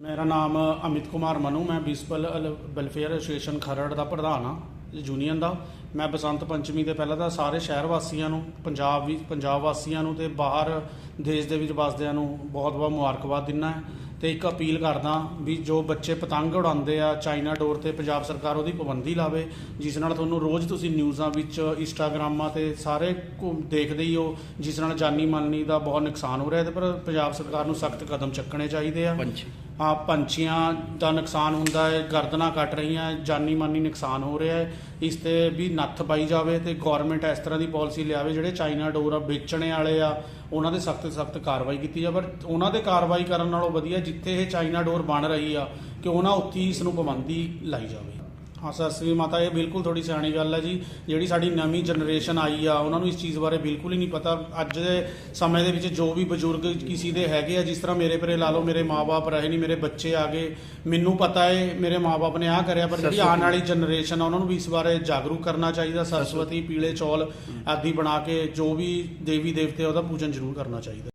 ਮੇਰਾ ਨਾਮ ਅਮਿਤ ਕੁਮਾਰ ਮਨੂ, ਮੈਂ ਬਿਸਪਲ ਵੈਲਫੇਅਰ ਐਸੋਸੀਏਸ਼ਨ ਖਰੜ ਦਾ ਪ੍ਰਧਾਨ ਹਾਂ, ਯੂਨੀਅਨ ਦਾ। ਮੈਂ ਬਸੰਤ ਪੰਚਮੀ ਦੇ ਪਹਿਲਾਂ ਤਾਂ ਸਾਰੇ ਸ਼ਹਿਰ ਵਾਸੀਆਂ ਨੂੰ, ਪੰਜਾਬ ਵੀ, ਪੰਜਾਬ ਵਾਸੀਆਂ ਨੂੰ ਤੇ ਬਾਹਰ ਦੇਸ਼ ਦੇ ਵਿੱਚ ਵਸਦਿਆਂ ਨੂੰ ਬਹੁਤ-ਬਹੁਤ ਮੁਬਾਰਕਬਾਦ ਦਿੰਦਾ ਹੈ ਤੇ ਇੱਕ ਅਪੀਲ ਕਰਦਾ ਵੀ ਜੋ ਬੱਚੇ ਪਤੰਗ ਉਡਾਉਂਦੇ ਆ ਚਾਈਨਾ ਡੋਰ ਤੇ ਪੰਜਾਬ ਸਰਕਾਰ ਉਹਦੀ ਪਾਬੰਦੀ ਲਾਵੇ ਜਿਸ ਨਾਲ ਤੁਹਾਨੂੰ ਰੋਜ਼ ਤੁਸੀਂ ਨਿਊਜ਼ਾਂ ਵਿੱਚ ਇੰਸਟਾਗ੍ਰਾਮਾਂ ਤੇ ਸਾਰੇ ਦੇਖਦੇ ਹੀ ਹੋ ਜਿਸ ਨਾਲ ਜਾਨੀ ਮਾਨੀ ਦਾ ਬਹੁਤ ਨੁਕਸਾਨ ਹੋ ਰਿਹਾ ਤੇ ਪਰ ਪੰਜਾਬ ਸਰਕਾਰ ਨੂੰ ਸਖਤ ਕਦਮ ਚੱਕਣੇ ਚਾਹੀਦੇ ਆ। ਪੰਛੀ। ਆ ਪੰਛੀਆਂ ਦਾ ਨੁਕਸਾਨ ਹੁੰਦਾ ਹੈ ਗਰਦਨਾਂ ਕੱਟ ਰਹੀਆਂ ਜਾਨੀ ਮਾਨੀ ਨੁਕਸਾਨ ਹੋ ਰਿਹਾ ਹੈ। ਇਸ ਤੇ ਵੀ ਨੱਥ ਪਾਈ ਜਾਵੇ ਤੇ ਗਵਰਨਮੈਂਟ ਇਸ ਤਰ੍ਹਾਂ ਦੀ ਪਾਲਿਸੀ ਲਿਆਵੇ ਜਿਹੜੇ ਚਾਈਨਾ ਡੋਰ ਆ ਵੇਚਣੇ ਵਾਲੇ ਆ ਉਹਨਾਂ ਦੇ ਸਖਤ ਸਖਤ ਕਾਰਵਾਈ ਕੀਤੀ ਜਾਵੇ, ਪਰ ਉਹਨਾਂ ਦੇ ਕਾਰਵਾਈ ਕਰਨ ਨਾਲੋਂ ਵਧੀਆ ਜਿੱਥੇ ਇਹ ਚਾਈਨਾ ਡੋਰ ਬਣ ਰਹੀ ਆ ਕਿ ਉਹਨਾਂ ਉੱਥੇ ਹੀ ਇਸ ਨੂੰ ਪਾਬੰਦੀ ਲਾਈ ਜਾਵੇ। ਹਾਂ ਸਤਿ ਸ੍ਰੀ ਮਾਤਾ ਇਹ ਬਿਲਕੁਲ ਥੋੜੀ ਸਿਆਣੀ ਗੱਲ ਹੈ ਜੀ। ਜਿਹੜੀ ਸਾਡੀ ਨਵੀਂ ਜਨਰੇਸ਼ਨ ਆਈ ਆ ਉਹਨਾਂ ਨੂੰ ਇਸ ਚੀਜ਼ ਬਾਰੇ ਬਿਲਕੁਲ ਹੀ ਨਹੀਂ ਪਤਾ। ਅੱਜ ਦੇ ਸਮੇਂ ਦੇ ਵਿੱਚ ਜੋ ਵੀ ਬਜ਼ੁਰਗ ਕਿਸੇ ਦੇ ਹੈਗੇ ਆ ਜਿਸ ਤਰ੍ਹਾਂ ਮੇਰੇ ਪਰੇ ਲਾ ਲਓ ਮੇਰੇ ਮਾਪੇ ਰਹੇ ਨਹੀਂ ਮੇਰੇ ਬੱਚੇ ਆ ਗਏ ਮੈਨੂੰ ਪਤਾ ਹੈ ਮੇਰੇ ਮਾਪੇ ਨੇ ਆਹ ਕਰਿਆ ਪਰ ਜਿਹੜੀ ਆਉਣ ਵਾਲੀ ਜਨਰੇਸ਼ਨ ਆ ਉਹਨਾਂ ਨੂੰ ਵੀ ਇਸ ਬਾਰੇ ਜਾਗਰੂਕ ਕਰਨਾ ਚਾਹੀਦਾ ਸਰਸਵਤੀ ਪੀਲੇ ਚੌਲ ਆਦਿ ਬਣਾ ਕੇ ਜੋ ਵੀ ਦੇਵੀ ਦੇਵਤੇ ਆ, ਉਹਦਾ ਪੂਜਨ ਜ਼ਰੂਰ ਕਰਨਾ ਚਾਹੀਦਾ।